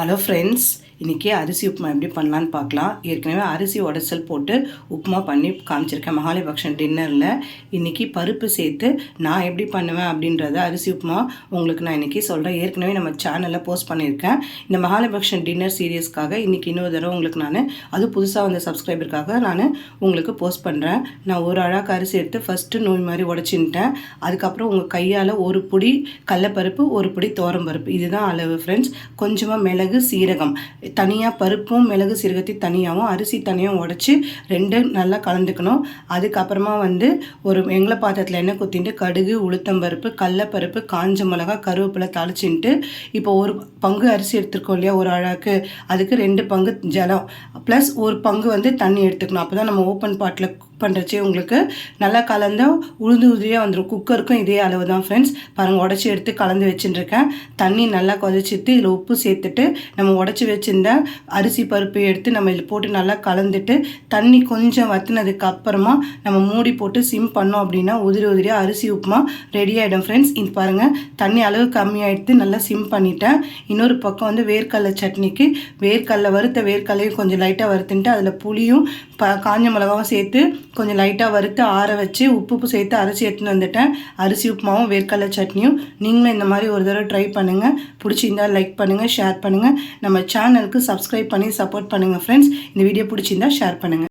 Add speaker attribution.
Speaker 1: Hello friends இன்றைக்கி அரிசி உப்புமா எப்படி பண்ணலான்னு பார்க்கலாம். ஏற்கனவே அரிசி உடச்சல் போட்டு உப்புமா பண்ணி காமிச்சிருக்கேன். மகாலிபக்ஷன் டின்னரில் இன்றைக்கி பருப்பு சேர்த்து நான் எப்படி பண்ணுவேன் அப்படின்றத அரிசி உப்புமா உங்களுக்கு நான் இன்றைக்கி சொல்கிறேன் ஏற்கனவே நம்ம சேனலில் போஸ்ட் பண்ணியிருக்கேன். இந்த மகாலிபக்ஷன் டின்னர் சீரியஸ்க்காக இன்றைக்கி இன்னொரு தடவை உங்களுக்கு நான் அது புதுசாக வந்த சப்ஸ்கிரைபருக்காக நான் உங்களுக்கு போஸ்ட் பண்ணுறேன் நான் ஒரு அழகாக அரிசி எடுத்து ஃபஸ்ட்டு நோய் மாதிரி உடச்சின்ட்டேன். அதுக்கப்புறம் உங்கள் கையால் ஒரு பொடி கடலப்பருப்பு ஒரு பொடி பருப்பு இதுதான் அளவு ஃப்ரெண்ட்ஸ் கொஞ்சமாக மிளகு சீரகம். தனியாக பருப்பும் மிளகு சீரகத்தையும் தனியாகவும் அரிசி தனியாக உடச்சி ரெண்டும் நல்லா கலந்துக்கணும். அதுக்கப்புறமா வந்து ஒரு எங்களை பாத்திரத்தில் எண்ணெய் குத்திட்டு கடுகு உளுத்தம்பருப்பு கடலப்பருப்பு காஞ்ச மிளகா கருவேப்பிலை தாளிச்சுட்டு இப்போ ஒரு பங்கு அரிசி எடுத்துருக்கோம் இல்லையா ஒரு அழகு. அதுக்கு ரெண்டு பங்கு ஜலம். ப்ளஸ் ஒரு பங்கு வந்து தண்ணி எடுத்துக்கணும். அப்போ தான் நம்ம ஓப்பன் பாட்டில் பண்ணுறச்சே உங்களுக்கு நல்லா கலந்தால் உளுந்து உதிரியாக வந்துடும் குக்கருக்கும் இதே அளவு தான் ஃப்ரெண்ட்ஸ் பாருங்கள் உடச்சி எடுத்து கலந்து வச்சுட்டுருக்கேன் தண்ணி நல்லா கொதிச்சிட்டு இதில் உப்பு சேர்த்துட்டு நம்ம உடச்சி வச்சுருந்த அரிசி பருப்பு எடுத்து நம்ம இதில் போட்டு நல்லா கலந்துட்டு தண்ணி கொஞ்சம் வற்றினதுக்கு அப்புறமா நம்ம மூடி போட்டு சிம் பண்ணோம் அப்படின்னா உதிரி உதிரியாக அரிசி உப்புமா ரெடி ஆகிடும் ஃப்ரெண்ட்ஸ் இது பாருங்கள் தண்ணி அளவு கம்மியாகிடுத்து நல்லா சிம் பண்ணிட்டேன். இன்னொரு பக்கம் வந்து வேர்க்கடலை சட்னிக்கு வேர்க்கடலை வறுத்த வேர்க்கடலையும் கொஞ்சம் லைட்டாக வறுத்துன்ட்டு அதில் புளியும் ப காஞ்ச மிளகாவும் சேர்த்து கொஞ்சம் லைட்டாக வறுத்து ஆற வச்சு உப்பு சேர்த்து அரிசி எடுத்துன்னு வந்துட்டேன். அரிசி உப்புமாவும் வேர்க்கடலை சட்னியும் நீங்களும் இந்த மாதிரி ஒரு தடவை ட்ரை பண்ணுங்கள் பிடிச்சிருந்தால் லைக் பண்ணுங்கள் ஷேர் பண்ணுங்கள் நம்ம சேனல் சேனலுக்கு சப்ஸ்கிரைப் பண்ணி சப்போர்ட் பண்ணுங்கள் ஃப்ரெண்ட்ஸ் இந்த வீடியோ பிடிச்சிருந்தா ஷேர் பண்ணுங்கள்